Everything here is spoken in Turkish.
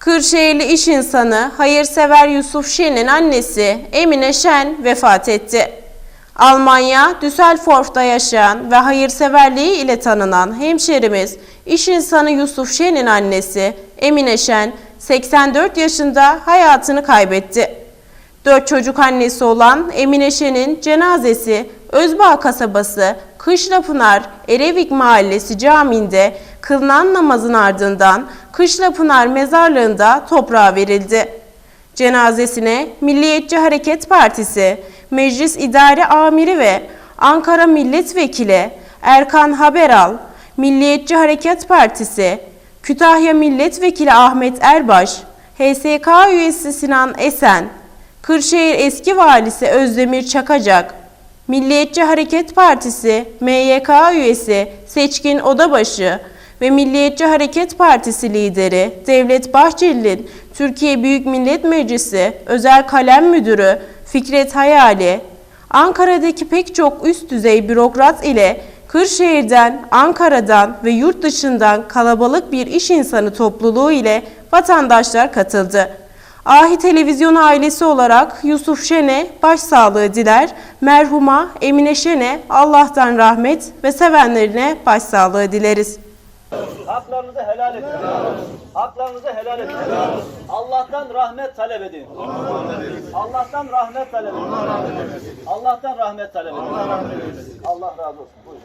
Kırşehirli iş insanı, hayırsever Yusuf Şen'in annesi Emine Şen vefat etti. Almanya, Düsseldorf'ta yaşayan ve hayırseverliği ile tanınan hemşerimiz, iş insanı Yusuf Şen'in annesi Emine Şen, 84 yaşında hayatını kaybetti. Dört çocuk annesi olan Emine Şen'in cenazesi Özbağ kasabası Kışlapınar Erevik Mahallesi camiinde kılınan namazın ardından Kışlapınar mezarlığında toprağa verildi. Cenazesine Milliyetçi Hareket Partisi, Meclis İdare Amiri ve Ankara Milletvekili Erkan Haberal, Milliyetçi Hareket Partisi, Kütahya Milletvekili Ahmet Erbaş, HSK üyesi Sinan Esen, Kırşehir eski valisi Özdemir Çakacak, Milliyetçi Hareket Partisi MYK üyesi Seçkin Odabaşı ve Milliyetçi Hareket Partisi lideri Devlet Bahçeli'nin Türkiye Büyük Millet Meclisi Özel Kalem Müdürü Fikret Hayali, Ankara'daki pek çok üst düzey bürokrat ile Kırşehir'den, Ankara'dan ve yurt dışından kalabalık bir iş insanı topluluğu ile vatandaşlar katıldı. Ahi Televizyon ailesi olarak Yusuf Şen'e başsağlığı diler, merhuma Emine Şen'e Allah'tan rahmet ve sevenlerine başsağlığı dileriz. Haklarınızı helal edin. Haklarınızı helal edin. Allah'tan rahmet talep edin. Allah'tan rahmet talep edin. Allah'tan rahmet talep edin. Allah razı olsun. Buyurun.